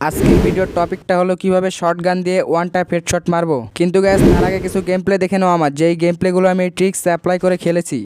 আজকের ভিডিওর টপিকটা হলো কীভাবে শর্ট গান দিয়ে ওয়ান টাইপ হেডশট মারবো। কিন্তু গ্যাস তার আগে কিছু গেম প্লে দেখে নাও আমার। যেই গেম প্লেগুলো আমি ট্রিক্স অ্যাপ্লাই করে খেলেছি।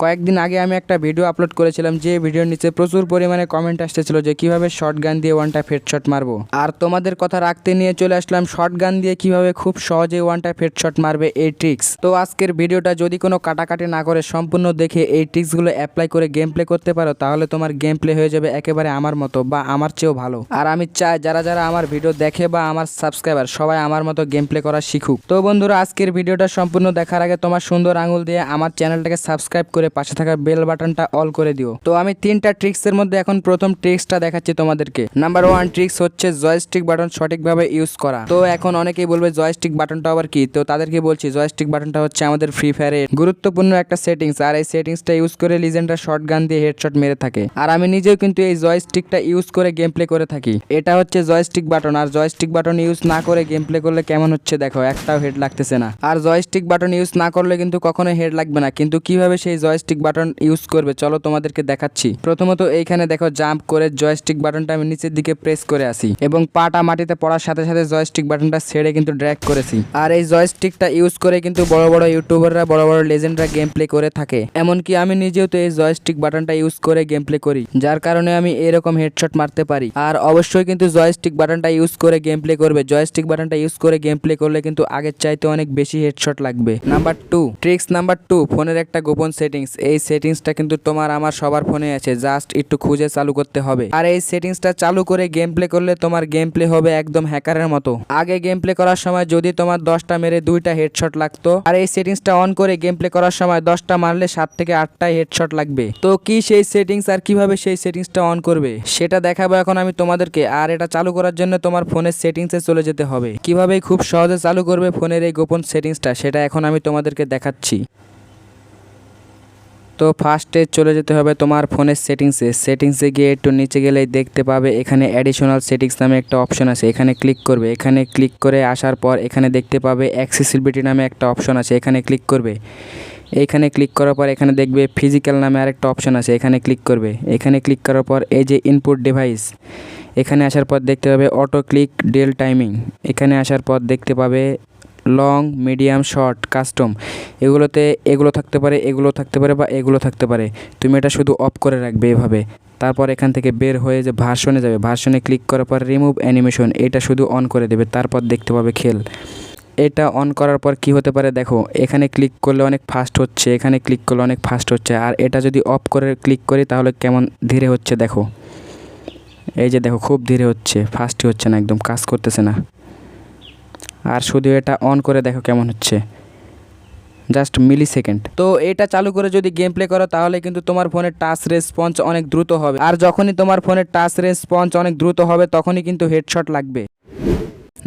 কয়েকদিন আগে আমি একটা ভিডিও আপলোড করেছিলাম, যে ভিডিওর নিচে প্রচুর পরিমাণে কমেন্ট আসতেছিল যে কীভাবে শর্ট গান দিয়ে ওয়ান টাইপ হেডশট মারবো। আর তোমাদের কথা রাখতে নিয়ে চলে আসলাম শর্ট গান দিয়ে কীভাবে খুব সহজে ওয়ান টাইপ হেডশট মারবে এই ট্রিক্স তো আজকের ভিডিওটা যদি কোনো কাটাকাটি না করে, সম্পূর্ণ দেখে এই ট্রিক্সগুলো অ্যাপ্লাই করে গেম প্লে করতে পারো, তাহলে তোমার গেম প্লে হয়ে যাবে একেবারে আমার মতো বা আমার চেয়েও ভালো। আর আমি চাই যারা যারা আমার ভিডিও দেখে বা আমার সাবস্ক্রাইবার সবাই আমার মতো গেম প্লে করা শিখুক। তো বন্ধুরা, আজকের ভিডিওটা সম্পূর্ণ দেখার আগে তোমার সুন্দর আঙুল দিয়ে আমার চ্যানেলটাকে সাবস্ক্রাইব করে পাশে থাকা বেল বাটনটা অল করে দিও। তো আমি তিনটা ট্রিক্সের মধ্যে এখন প্রথম ট্রিক্সটা দেখাচ্ছি তোমাদেরকে। নাম্বার ওয়ান ট্রিক্স হচ্ছে জয়স্টিক বাটন সঠিকভাবে ইউজ করা। তো এখন অনেকেই বলবে জয়স্টিক বাটনটা আবার কি? তো তাদেরকে বলছি জয়স্টিক বাটনটা হচ্ছে আমাদের ফ্রি ফায়ারের গুরুত্বপূর্ণ একটা সেটিংস আর এই সেটিংসটা ইউজ করে লিজেন্ডরা শর্ট গান দিয়ে হেডশট মেরে থাকে। আর আমি নিজেও কিন্তু এই জয়স্টিকটা ইউজ করে গেম প্লে করে থাকি। এটা হচ্ছে জয়স্টিক বাটন আর জয়স্টিক বাটন ইউজ না করে গেম প্লে করলে কেমন হচ্ছে দেখো, একটাও হেড লাগতেছে না। আর জয়স্টিক বাটন ইউজ না করলে কিন্তু কখনোই হেড লাগবে না। কিন্তু কীভাবে সেই জয়স্টিক বাটন ইউজ করবে। চলো তোমাদেরকে দেখাচ্ছি। প্রথমত এইখানে দেখো জাম্প করে জয়স্টিক বাটনটা আমি নিচের দিকে প্রেস করে আসি এবং পাটা মাটিতে পড়ার সাথে সাথে জয়স্টিক বাটনটা ছেড়ে কিন্তু ড্র্যাগ করেছি। আর এই জয়স্টিকটা ইউজ করে কিন্তু বড় বড় ইউটিউবাররা বড় বড় লেজেন্ডরা গেম প্লে করে থাকে। এমনকি আমি নিজেও তো এই জয়স্টিক বাটনটা ইউজ করে গেম প্লে করি, যার কারণে আমি এরকম হেডশট মারতে পারি। আর অবশ্যই কিন্তু জয়স্টিক বাটনটা ইউজ করে গেম প্লে করবে। জয়স্টিক বাটনটা ইউজ করে গেম প্লে করলে কিন্তু আগের চাইতে অনেক বেশি হেডশট লাগবে। Number two tricks number two ফোনের একটা গোপন সেটিংস এই সেটিংসটা কিন্তু তোমার আমার সবার ফোনে আছে জাস্ট একটু খুঁজে চালু করতে হবে। আর এই সেটিংসটা চালু করে গেম প্লে করলে তোমার গেম প্লে হবে একদম হ্যাকারের মতো। আগে গেম প্লে করার সময় যদি তোমার দশটা মেরে দুইটা হেডশট লাগতো, আর এই সেটিংসটা অন করে গেম প্লে করার সময় দশটা মারলে সাত থেকে আটটাই হেডশট লাগবে। তো কি সেই সেটিংস আর কীভাবে সেই সেটিংসটা অন করবে, সেটা দেখাবো এখন আমি তোমাদেরকে। আর এটা চালু করার জন্য তোমার ফোনের সেটিংসে চলে যেতে হবে। কীভাবে খুব সহজে চালু করবে ফোনের এই গোপন সেটিংসটা সেটা এখন আমি তোমাদেরকে দেখাচ্ছি। তো ফার্স্টে চলে যেতে হবে তোমার ফোনের সেটিংসে সেটিংসে গিয়ে একটু নিচে গেলেই দেখতে পাবে, এখানে অ্যাডিশনাল সেটিংস নামে একটা অপশন আছে। এখানে ক্লিক করবে। এখানে ক্লিক করে আসার পর এখানে দেখতে পাবে অ্যাক্সেসিবিলিটি নামে একটা অপশন আছে। এখানে ক্লিক করবে। এইখানে ক্লিক করার পর এখানে দেখবে ফিজিক্যাল নামে আরেকটা অপশন আছে। এখানে ক্লিক করবে। এখানে ক্লিক করার পর এই যে ইনপুট ডিভাইস এখানে আসার পর দেখতে পাবে অটো ক্লিক ডেল টাইমিং এখানে আসার পর দেখতে পাবে লং, মিডিয়াম, শর্ট, কাস্টম। এগুলোতে এগুলো থাকতে পারে, এগুলো থাকতে পারে বা এগুলো থাকতে পারে। তুমি এটা শুধু অফ করে রাখবে এভাবে। তারপর এখান থেকে বের হয়ে যে ভার্সনে যাবে, ভার্সনে ক্লিক করার পর রিমুভ অ্যানিমেশন এটা শুধু অন করে দেবে, তারপর দেখতে পাবে খেল। এটা অন করার পর কি হতে পারে দেখো, এখানে ক্লিক করলে অনেক ফাস্ট হচ্ছে, এখানে ক্লিক করলে অনেক ফাস্ট হচ্ছে, আর এটা যদি অফ করে ক্লিক করি তাহলে কেমন ধীরে হচ্ছে দেখো। এই যে দেখো, খুব ধীরে হচ্ছে ফাস্টই হচ্ছে না, একদম কাজ করতেছে না। আর শুধু এটা অন করে দেখো কেমন হচ্ছে। জাস্ট মিলি সেকেন্ড তো এটা চালু করে যদি গেম প্লে করো, তাহলে কিন্তু তোমার ফোনের টাচ রেসপন্স অনেক দ্রুত হবে। আর যখনই তোমার ফোনের টাচ রেসপন্স অনেক দ্রুত হবে, তখনই কিন্তু হেডশট লাগবে।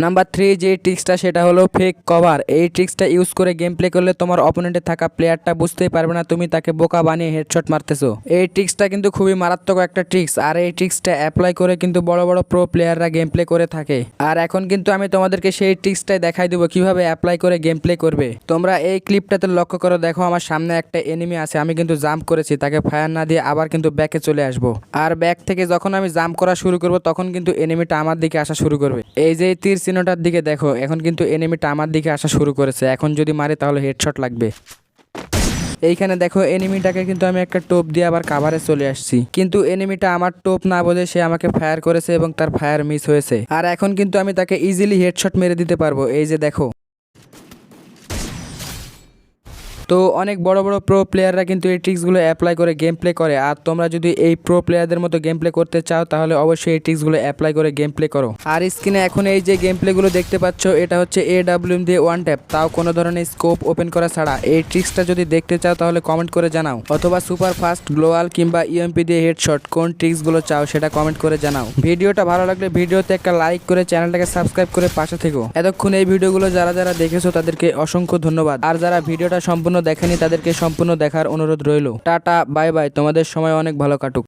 নাম্বার থ্রি যে ট্রিক্সটা সেটা হলো ফেক কভার এই ট্রিক্সটা ইউজ করে গেম প্লে করলে তোমার অপোনেন্টে থাকা প্লেয়ারটা বুঝতেই পারবে না তুমি তাকে বোকা বানিয়ে হেডশট মারতেছো। এই ট্রিক্সটা কিন্তু খুবই মারাত্মক একটা ট্রিক্স আর এই ট্রিক্সটা অ্যাপ্লাই করে কিন্তু বড় বড় প্রো প্লেয়াররা গেম প্লে করে থাকে। আর এখন কিন্তু আমি তোমাদেরকে সেই ট্রিক্সটাই দেখাই দেবো, কীভাবে অ্যাপ্লাই করে গেম প্লে করবে। তোমরা এই ক্লিপটাতে লক্ষ্য করো, দেখো আমার সামনে একটা এনিমি আছে, আমি কিন্তু জাম্প করেছি, তাকে ফায়ার না দিয়ে আবার কিন্তু ব্যাকে চলে আসব। আর ব্যাক থেকে যখন আমি জাম্প করা শুরু করব, তখন কিন্তু এনিমিটা আমার দিকে আসা শুরু করবে। এই যে তীর চিহ্নটার দিকে দেখো, এখন কিন্তু এনিমিটা আমার দিকে আসা শুরু করেছে। এখন যদি মারে তাহলে হেডশট লাগবে। এইখানে দেখো এনিমিটাকে কিন্তু আমি একটা টোপ দিয়ে আবার কাভারে চলে আসছি। কিন্তু এনিমিটা আমার টোপ না বলে সে আমাকে ফায়ার করেছে এবং তার ফায়ার মিস হয়েছে। আর এখন কিন্তু আমি তাকে ইজিলি হেডশট মেরে দিতে পারব। এই যে দেখো। তো অনেক বড় বড় প্রো প্লেয়াররা কিন্তু এই ট্রিক্সগুলো অ্যাপ্লাই করে গেম প্লে করে। আর তোমরা যদি এই প্রো প্লেয়ারদের মতো গেম প্লে করতে চাও, তাহলে অবশ্যই এই ট্রিক্সগুলো অ্যাপ্লাই করে গেম প্লে করো। আর স্ক্রিনে এখন এই যে গেম প্লেগুলো দেখতে পাচ্ছ, এটা হচ্ছে এ ডাব্লিউ দিয়ে ওয়ান ট্যাপ তাও কোনো ধরনের স্কোপ ওপেন করা ছাড়া। এই ট্রিক্সটা যদি দেখতে চাও, তাহলে কমেন্ট করে জানাও। অথবা সুপার ফাস্ট গ্লোয়াল কিংবা ইএমপি দিয়ে হেডশট কোন ট্রিক্সগুলো চাও, সেটা কমেন্ট করে জানাও। ভিডিওটা ভালো লাগলে ভিডিওতে একটা লাইক করে চ্যানেলটাকে সাবস্ক্রাইব করে পাশে থেকো। এতক্ষণ এই ভিডিওগুলো যারা যারা দেখেছ, তাদেরকে অসংখ্য ধন্যবাদ। আর যারা ভিডিওটা সম্পূর্ণ দেখেনি তাদেরকে সম্পূর্ণ দেখার অনুরোধ রইল। টাটা বাই বাই তোমাদের সময় অনেক ভালো কাটুক।